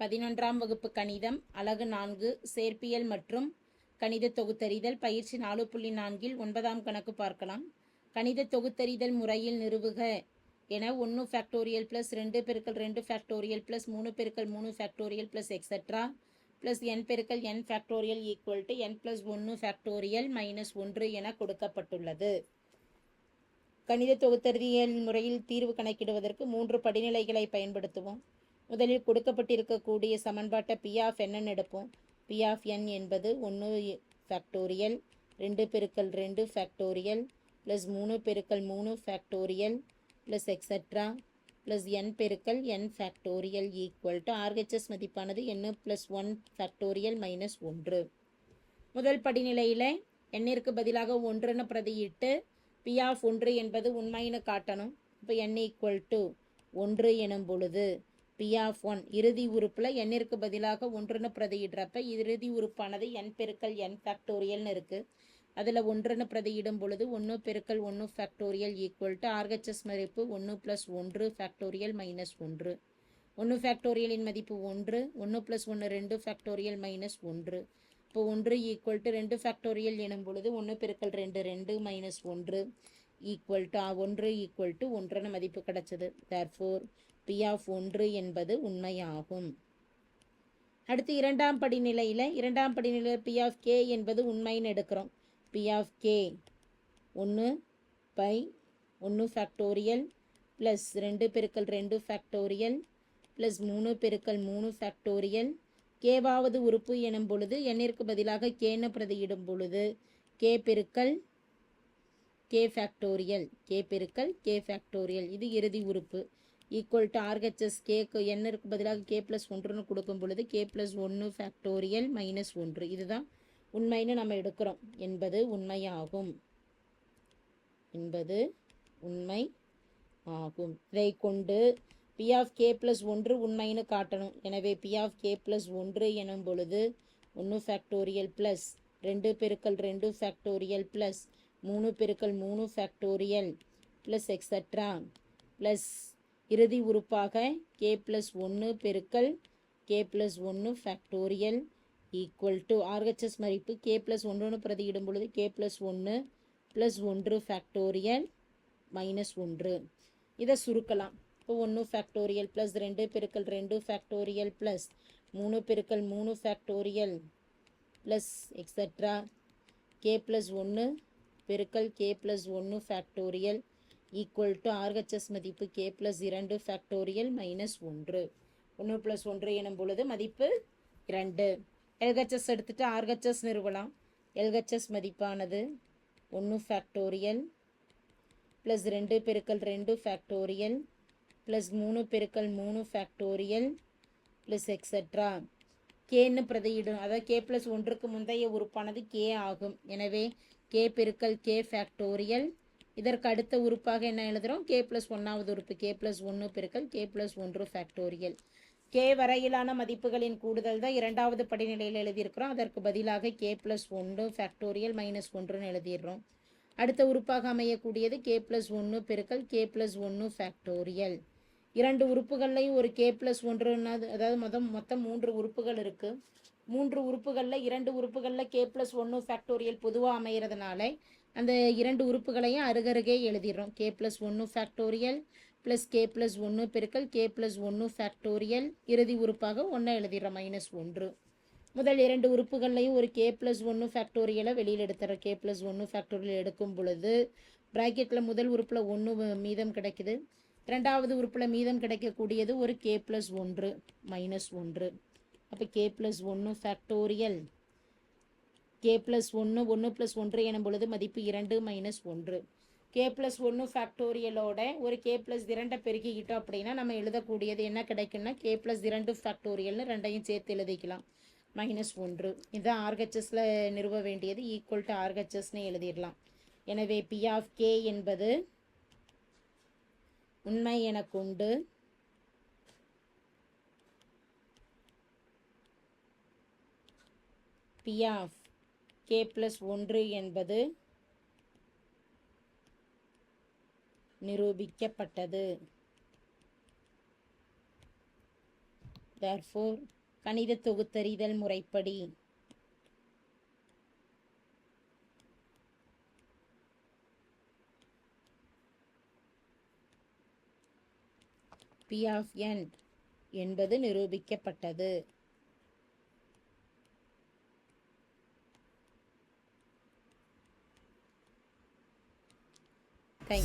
பதினொன்றாம் வகுப்பு கணிதம் அலகு நான்கு சேர்ப்பியல் மற்றும் கணித தொகுத்தறிதல் பயிற்சி நாலு புள்ளி நான்கில் ஒன்பதாம் கணக்கு பார்க்கலாம். கணித தொகுத்தறிதல் முறையில் நிறுவுக என ஒன்று ஃபேக்டோரியல் ப்ளஸ் ரெண்டு பெருக்கல் ரெண்டு ஃபேக்டோரியல் ப்ளஸ் மூணு பெருக்கல் மூணு factorial plus extra plus N பெருக்கல் N factorial equal to N plus ஒன்று ஃபேக்டோரியல் மைனஸ் ஒன்று என கொடுக்கப்பட்டுள்ளது. கணித தொகுத்தறியல் முறையில் தீர்வு கணக்கிடுவதற்கு மூன்று படிநிலைகளை பயன்படுத்துவோம். முதலில் கொடுக்கப்பட்டிருக்கக்கூடிய சமன்பாட்டை பி ஆஃப் என்னன்னு எடுப்போம். பி ஆஃப் என் என்பது ஒன்று ஃபேக்டோரியல் ரெண்டு பெருக்கல் ரெண்டு ஃபேக்டோரியல் ப்ளஸ் மூணு பெருக்கல் மூணு factorial plus extra plus N பெருக்கல் N factorial equal to RHS மதிப்பானது என்ன ப்ளஸ் ஒன் ஃபேக்டோரியல் மைனஸ் ஒன்று. முதல் படிநிலையில் எண்ணிற்கு பதிலாக ஒன்றுன்னு பிரதியிட்டு பி ஆஃப் ஒன்று என்பது உண்மைன்னு காட்டணும். இப்போ என் ஈக்குவல் டு ஒன்று எனும் பொழுது பி ஆஃப் ஒன் இறுதி உறுப்பில் எண்ணிற்கு பதிலாக ஒன்றுன்னு பிரதியிடுறப்ப இறுதி உறுப்பானது என் பெருக்கல் என் ஃபேக்டோரியல்னு இருக்குது அதில் ஒன்றுன்னு பிரதியிடும் பொழுது ஒன்று பெருக்கல் ஒன்று ஃபேக்டோரியல் ஈக்குவல் டு ஆர்ஹெச்எஸ் மதிப்பு ஒன்று ப்ளஸ் ஒன்று ஃபேக்டோரியல் மைனஸ் ஒன்று. ஒன்று ஃபேக்டோரியலின் மதிப்பு ஒன்று ஒன்று ப்ளஸ் ஒன்று ரெண்டு ஃபேக்டோரியல் மைனஸ் ஒன்று. இப்போ ஒன்று ஈக்குவல் டு ரெண்டு ஃபேக்டோரியல் எனும் பொழுது ஒன்று பெருக்கல் ரெண்டு ரெண்டு மைனஸ் ஒன்று. ஈக்குவல் டு ஒன்று ஈக்குவல் டு ஒன்றுன்னு மதிப்பு கிடைச்சது. தேர்ஃபோர் பி ஆஃப் ஒன்று என்பது உண்மையாகும். அடுத்து இரண்டாம் படிநிலையில் இரண்டாம் படிநிலையில் பி ஆஃப் கே என்பது உண்மைன்னு எடுக்கிறோம். பி ஆஃப் கே ஒன்று பை ஒன்று ஃபேக்டோரியல் ப்ளஸ் ரெண்டு பெருக்கல் ரெண்டு ஃபேக்டோரியல் ப்ளஸ் மூணு பெருக்கல் மூணு ஃபேக்டோரியல் கேவாவது உறுப்பு எனும் பொழுது எண்ணிற்கு பதிலாக கேன்னு பிரதியிடும் பொழுது கே பெருக்கல் கே ஃபேக்டோரியல் கே பெருக்கல் கே ஃபேக்டோரியல் இது இறுதி உறுப்பு. ஈக்குவல் டு ஆர்ஹெச்எஸ் கேக்கு என்னருக்கு பதிலாக கே ப்ளஸ் ஒன்றுன்னு கொடுக்கும் பொழுது கே ப்ளஸ் ஒன்று ஃபேக்டோரியல் மைனஸ் ஒன்று. இதுதான் உண்மைன்னு நம்ம எடுக்கிறோம். என்பது உண்மையாகும். என்பது உண்மை ஆகும். இதை கொண்டு பி ஆஃப் கே ப்ளஸ் ஒன்று உண்மைன்னு காட்டணும். எனவே பி ஆஃப் கே ப்ளஸ் ஒன்று எனும் பொழுது ஒன்று ஃபேக்டோரியல் ப்ளஸ் ரெண்டு பெருக்கல் ரெண்டு ஃபேக்டோரியல் ப்ளஸ் மூணு பெருக்கல் மூணு ஃபேக்டோரியல் ப்ளஸ் எக்ஸட்ரா ப்ளஸ் இறுதி உறுப்பாக கே ப்ளஸ் ஒன்று பெருக்கல் கே ப்ளஸ் ஒன்று ஃபேக்டோரியல் ஈக்குவல் டு ஆர்ஹெச்எஸ் மதிப்பு கே ப்ளஸ் ஒன்றுன்னு பிரதியிடும் பொழுது கே ப்ளஸ் ஒன்று ப்ளஸ் ஒன்று ஃபேக்டோரியல் மைனஸ் ஒன்று. இதை சுருக்கலாம். இப்போ ஒன்று ஃபேக்டோரியல் ப்ளஸ் ரெண்டு பெருக்கல் ரெண்டு ஃபேக்டோரியல் ப்ளஸ் மூணு பெருக்கல் மூணு factorial plus extra K plus ஒன்று பெருக்கல் கே ப்ளஸ் ஒன்று ஃபேக்டோரியல் ஈக்குவல் டு ஆர்ஹெச்எஸ் மதிப்பு கே ப்ளஸ் இரண்டு ஃபேக்டோரியல் மைனஸ் ஒன்று. ஒன்று ப்ளஸ் ஒன்று எனும் பொழுது மதிப்பு இரண்டு. எல்ஹெச்எஸ் எடுத்துகிட்டு ஆர்ஹெச்எஸ் நிறுவலாம். எல்ஹெச்எஸ் மதிப்பானது ஒன்று ஃபேக்டோரியல் ப்ளஸ் ரெண்டு பெருக்கல் ரெண்டு ஃபேக்டோரியல் ப்ளஸ் மூணு பெருக்கல் மூணு ஃபேக்டோரியல் ப்ளஸ் எக்ஸட்ரா கேன்னு பிரதியிடும். அதாவது கே ப்ளஸ் ஒன்றுக்கு முந்தைய உறுப்பானது கே ஆகும். எனவே கே பெருக்கல் கே ஃபேக்டோரியல் இதற்கு அடுத்த உறுப்பாக என்ன எழுதுகிறோம் கே ப்ளஸ் ஒன்றாவது உறுப்பு கே ப்ளஸ் ஒன்று பெருக்கல் கே ப்ளஸ் ஒன்று ஃபேக்டோரியல் கே வரையிலான மதிப்புகளின் கூடுதல் தான் இரண்டாவது படிநிலையில் எழுதியிருக்கிறோம். அதற்கு பதிலாக கே ப்ளஸ் ஒன்று ஃபேக்டோரியல் மைனஸ் ஒன்றுன்னு எழுதிடுறோம். அடுத்த உறுப்பாக அமையக்கூடியது கே ப்ளஸ் ஒன்று பெருக்கல் கே ப்ளஸ் ஒன்று ஃபேக்டோரியல் இரண்டு உறுப்புகள்லையும் ஒரு கே ப்ளஸ் ஒன்றுன்னா அதாவது மொத்தம் மொத்தம் மூன்று உறுப்புகள் இருக்குது மூன்று உறுப்புகளில் இரண்டு உறுப்புகளில் கே ப்ளஸ் ஒன்று ஃபேக்டோரியல் பொதுவாக அமைகிறதுனால அந்த இரண்டு உறுப்புகளையும் அருகருகே எழுதிடுறோம். கே ப்ளஸ் ஒன்று ஃபேக்டோரியல் ப்ளஸ் கே ப்ளஸ் ஒன்று பெருக்கல் கே ப்ளஸ் ஒன்று ஃபேக்டோரியல் இறுதி உறுப்பாக ஒன்றை எழுதிடுறோம். மைனஸ் ஒன்று. முதல் இரண்டு உறுப்புகள்லையும் ஒரு கே ப்ளஸ் ஒன்று ஃபேக்டோரியலை வெளியில் எடுத்துறோம் கே ப்ளஸ் ஒன்று ஃபேக்டோரியல் எடுக்கும் பொழுது ப்ராக்கெட்டில் முதல் உறுப்பில் ஒன்று மீதம் கிடைக்குது. இரண்டாவது உறுப்பில் மீதம் கிடைக்கக்கூடியது ஒரு கே ப்ளஸ் ஒன்று மைனஸ் ஒன்று அப்போ கே ப்ளஸ் ஒன்று ஃபேக்டோரியல் கே ப்ளஸ் ஒன்று ஒன்று ப்ளஸ் ஒன்று எனும் பொழுது மதிப்பு இரண்டு மைனஸ் ஒன்று. கே ப்ளஸ் ஒன்று ஃபேக்டோரியலோட ஒரு கே ப்ளஸ் இரண்டை பெருக்கிக்கிட்டோம் அப்படின்னா நம்ம எழுதக்கூடியது என்ன கிடைக்குன்னா கே ப்ளஸ் இரண்டு ஃபேக்டோரியல்னு ரெண்டையும் சேர்த்து எழுதிக்கலாம். மைனஸ் ஒன்று. இதுதான் ஆர்ஹெச்எஸில் நிறுவ வேண்டியது. ஈக்குவல் டு ஆர்ஹெச்எஸ்னு எழுதிடலாம். எனவே பி ஆஃப் கே என்பது உண்மை என கொண்டு பி ஆஃப் கே ப்ளஸ் ஒன்று என்பது நிரூபிக்கப்பட்டது. தேர்ஃபோர் கணித தொகுத்தறிதல் முறைப்படி. பி ஆஃப் என் என்பது நிரூபிக்கப்பட்டது. Tem.